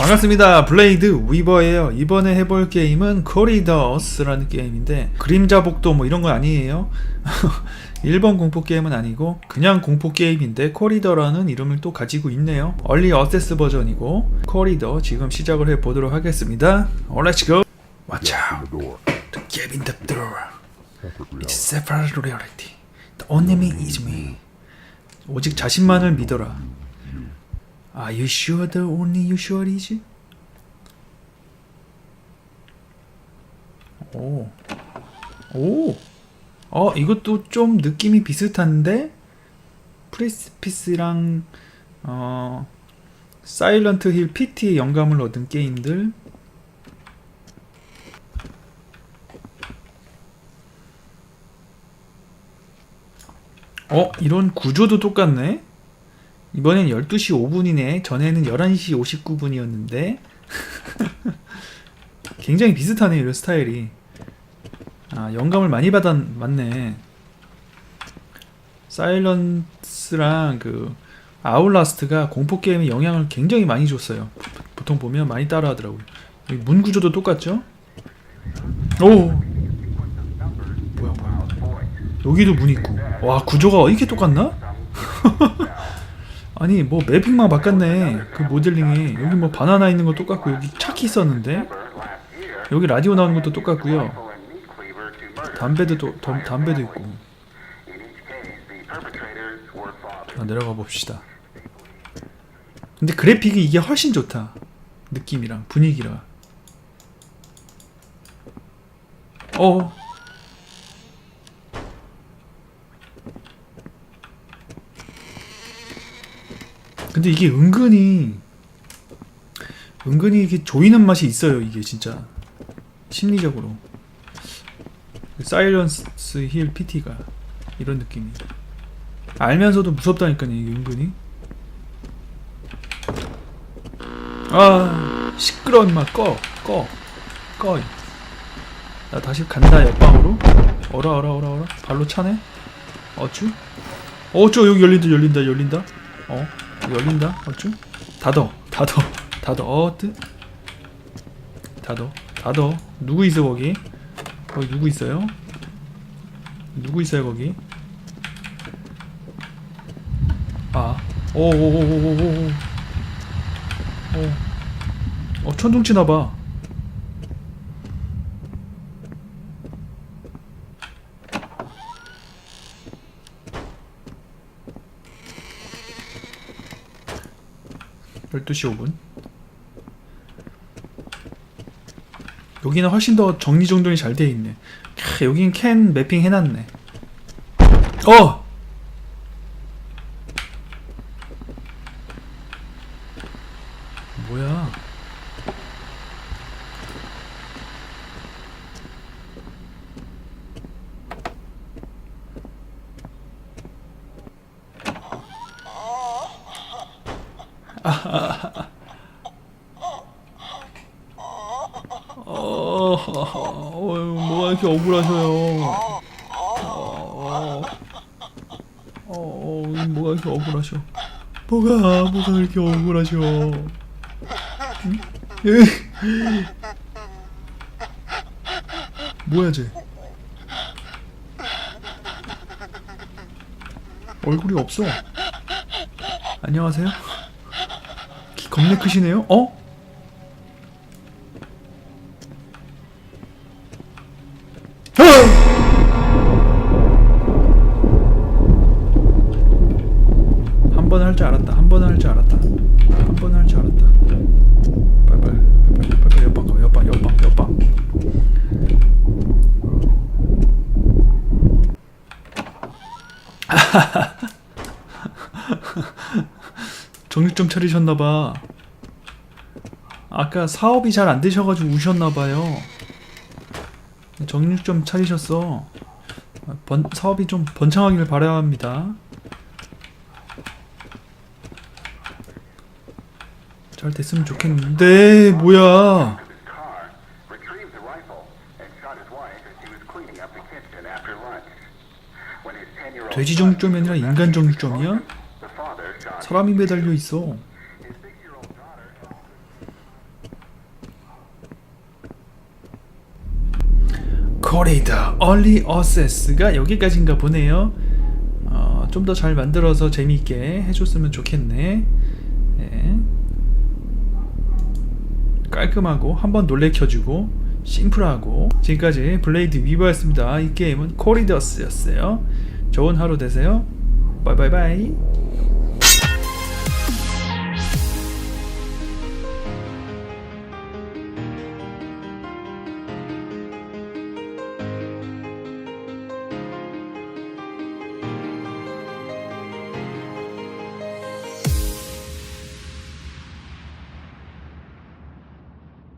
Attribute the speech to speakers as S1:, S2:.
S1: 반갑습니다. 블레이드 위버예요. 이번에 해볼 게임은 코리더스라는 게임인데 그림자 복도 뭐 이런 거 아니에요. 일본 공포 게임은 아니고 그냥 공포 게임인데 코리더라는 이름을 또 가지고 있네요. 얼리 어세스 버전이고 코리더 지금 시작을 해 보도록 하겠습니다. Let's go. Watch out. The gap in the door. It's separate reality. The only me is me. 오직 자신만을 믿어라. Are you sure the only you sure is? 오. 오. 어, 이것도 좀 느낌이 비슷한데? 프리스피스랑 어 사일런트 힐 PT의 영감을 얻은 게임들 어, 이런 구조도 똑같네? 이번엔 12시 5분이네. 전에는 11시 59분이었는데. 굉장히 비슷하네요, 이런 스타일이. 아, 영감을 많이 받았, 맞네. 사일런스랑 그, 아울라스트가 공포 게임에 영향을 굉장히 많이 줬어요. 보통 보면 많이 따라 하더라고요. 여기 문 구조도 똑같죠? 오! 뭐야, 뭐야. 여기도 문 있고. 와, 구조가 이렇게 똑같나? 아니 뭐 매핑만 바꿨네. 그 모델링이. 여기 뭐 바나나 있는 거 똑같고 여기 차키 있었는데? 여기 라디오 나오는 것도 똑같고요. 담배도 또 담- 담배도 있고. 자, 내려가 봅시다. 근데 그래픽이 이게 훨씬 좋다. 느낌이랑 분위기랑. 어 근데 이게 은근히 은근히 이게 조이는 맛이 있어요 이게 진짜. 심리적으로. 사이런스 힐 PT가 이런 느낌이 알면서도 무섭다니까요 이게 은근히. 아 시끄러워 임마 꺼꺼꺼 나 다시 간다 옆방으로. 어라 어라 어라 어라. 발로 차네? 어쭈? 어쭈 여기 열린다 열린다 열린다. 어 열린다? 어쭈 닫어 닫어 닫어 어뜨. 닫어 닫어 누구 있어 거기? 거기 누구 있어요? 누구 있어요 거기? 아 오오오오오오. 어 천둥 치나봐 열두 시 5분. 여기는 훨씬 더 정리정돈이 잘돼 있네. 캬, 여긴 캔 매핑 해놨네. 어! 뭐야 어, 어, 뭐가 이렇게 억울하셔요. 어, 어, 어, 뭐가 이렇게 억울하셔. 뭐가, 뭐가 이렇게 억울하셔. 뭐야, 쟤. 얼굴이 없어. 안녕하세요? 키 겁내 크시네요? 어? 한 번 할 줄 알았다. 한 번 할 줄 알았다. 한 번 할 줄 알았다. 빨빨 빨빨 빨빨 옆방 가 옆방 옆방 옆방. 좀 차리셨나봐. 아까 사업이 잘 안 되셔가지고 우셨나봐요. 좀 차리셨어. 번, 사업이 좀 번창하기를 바라야 합니다. 잘 됐으면 좋겠는데 뭐야?
S2: his car, retrieved the rifle, and shot his wife as she was cleaning up the kitchen after lunch. When his 10-year-old
S1: 돼지 정육점이 아니라 인간 정육점이야? 사람이 매달려 있어. 코리다 얼리 어세스가 여기까지인가 보네요. 어, 좀 더 잘 만들어서 재미있게 해줬으면 좋겠네. 네. 깔끔하고 한번 놀래켜주고 심플하고 지금까지 블레이드 위버였습니다. 이 게임은 코리더스였어요. 좋은 하루 되세요. 바이바이바이.